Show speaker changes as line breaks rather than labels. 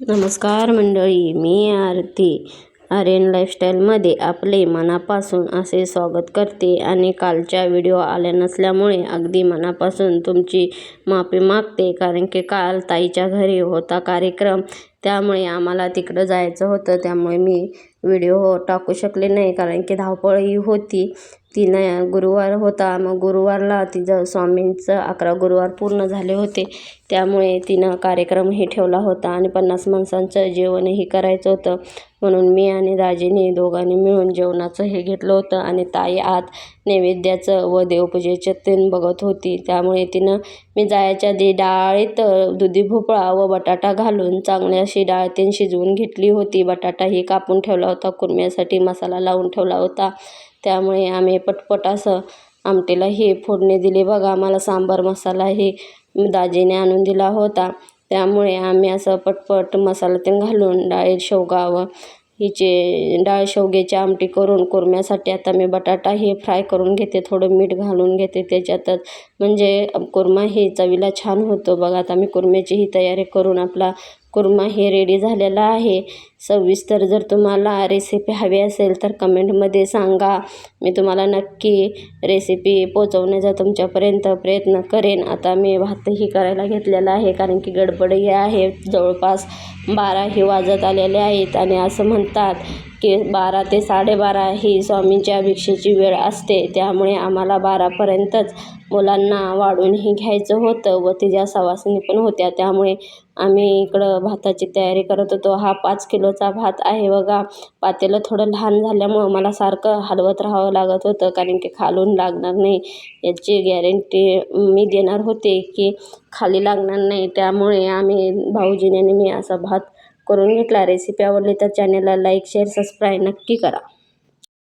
नमस्कार मंडळी मी आरती आर्यन लाईफस्टाईलमध्ये आपले मनापासून असे स्वागत करते आणि कालच्या व्हिडिओ आल्या नसल्यामुळे अगदी मनापासून तुमची माफी मागते कारण की काल ताईच्या घरी होता कार्यक्रम. त्यामुळे आम्हाला तिकडं जायचं होतं त्यामुळे मी व्हिडिओ टाकू शकले नाही कारण की धावपळही होती. तिनं गुरुवार होता मग गुरुवारला तिचं स्वामींचं अकरा गुरुवार पूर्ण झाले होते. त्यामुळे तिनं कार्यक्रमही ठेवला होता आणि पन्नास माणसांचं जेवणही करायचं होतं. म्हणून मी आणि दाजीनी दोघांनी मिळून जेवणाचं हे घेतलं होतं आणि ताई आत नैवेद्याचं व देवपूजेचं तेन बघत होती. त्यामुळे तिनं मी जायच्या आधी डाळीत दुधी भोपळा व बटाटा घालून चांगली अशी डाळ तीन शिजवून घेतली होती. बटाटाही कापून ठेवला होता कुरम्यासाठी मसाला लावून ठेवला होता. त्यामुळे आम्ही पटपट असं आमटीला हे फोडणी दिली. बघा आम्हाला सांबार मसाला हे दाजीने आणून दिला होता. त्यामुळे आम्ही असं पटपट मसाला ते घालून डाळी शेवगा व हिचे डाळ शेवग्याची आमटी करून कुरम्यासाठी आता मी बटाटा हे फ्राय करून घेते. थोडं मीठ घालून घेते त्याच्यातच. म्हणजे कोरमा हे चवीला छान होतो. बघा आता मी कोरम्याची ही तयारी करून आपला कुर्मा हे रेडी झालेला आहे. सविस्तर जर तुम्हाला रेसिपी हवी असेल तर कमेंटमध्ये सांगा. मी तुम्हाला नक्की रेसिपी पोचवण्याचा तुमच्यापर्यंत प्रयत्न करेन. आता मी भातही करायला घेतलेला आहे कारण की गडबडही आहे. जवळपास बाराही वाजत आलेले आहेत आणि असं म्हणतात की बारा ते साडेबारा ही स्वामींच्या भिक्षेची वेळ असते. त्यामुळे आम्हाला बारापर्यंतच मुलांना वाढूनही घ्यायचं होतं व तिच्या सवासणी पण होत्या त्यामुळे आम्ही इकडं भाताची तयारी करत होतो. हा पाच किलोचा भात आहे बघा. पातेलं थोडं लहान झाल्यामुळं मला सारखं हलवत राहावं लागत होतं कारण की खालून लागणार नाही. याची गॅरंटी मी देणार होते की खाली लागणार नाही. त्यामुळे आम्ही भाऊजीने मी असा भात करून घेतला. रेसिपी आवडली तर चॅनेलला लाईक शेअर सबस्क्राईब नक्की करा.